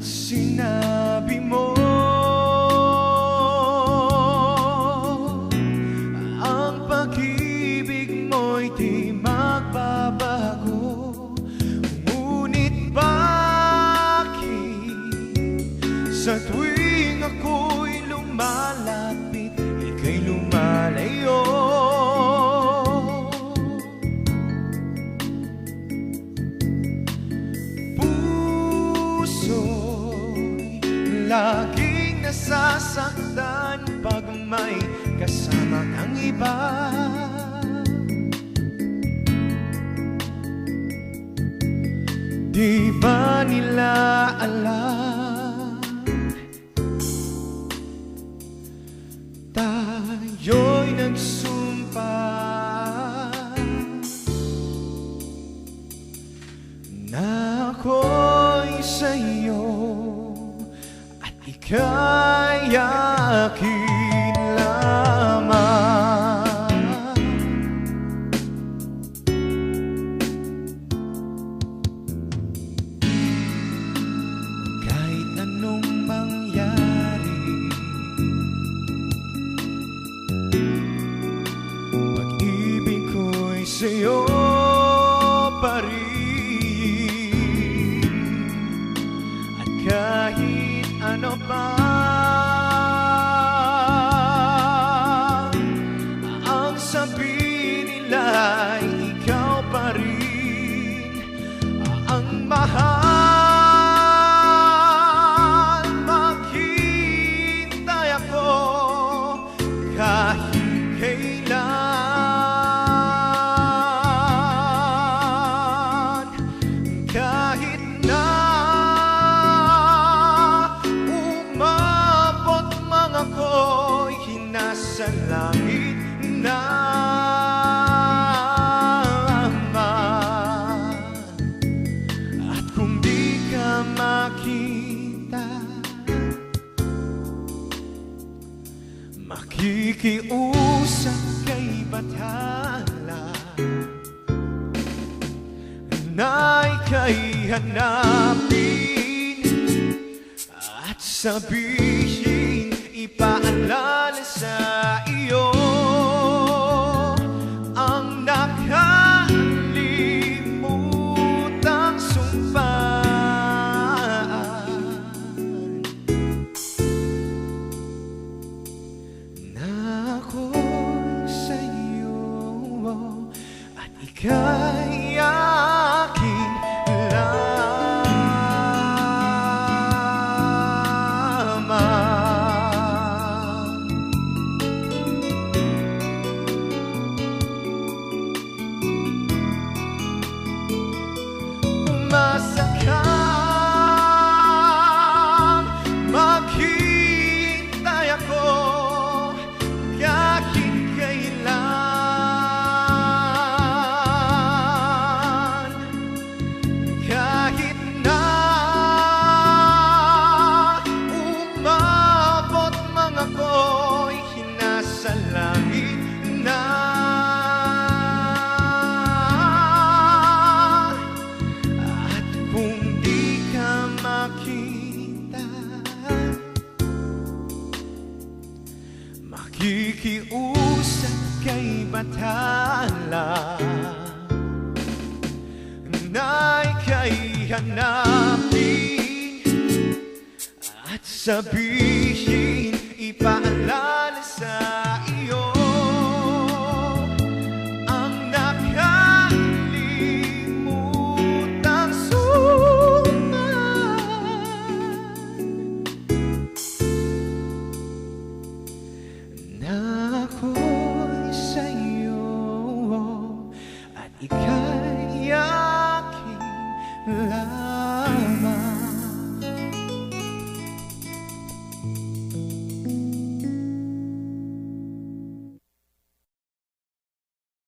しない nasaktan pag may kasama kang iba. Di ba nila alam? Tayo'y nagsumpa ika'y akin lamang. Kahit anong mangyari Pag-ibig ko'y sa'yo mga ko'y hinasa langit na At kung di ka makita Makikiusap kay Bathala. Na ika'y hanapin At sabihin Ipaalala sa iyo. Ang nakalimutang sumpaan na ako'y sa'yo at ika'y Makikiusap kay Bathala Na ika'y hanapin At sabihin ipaalala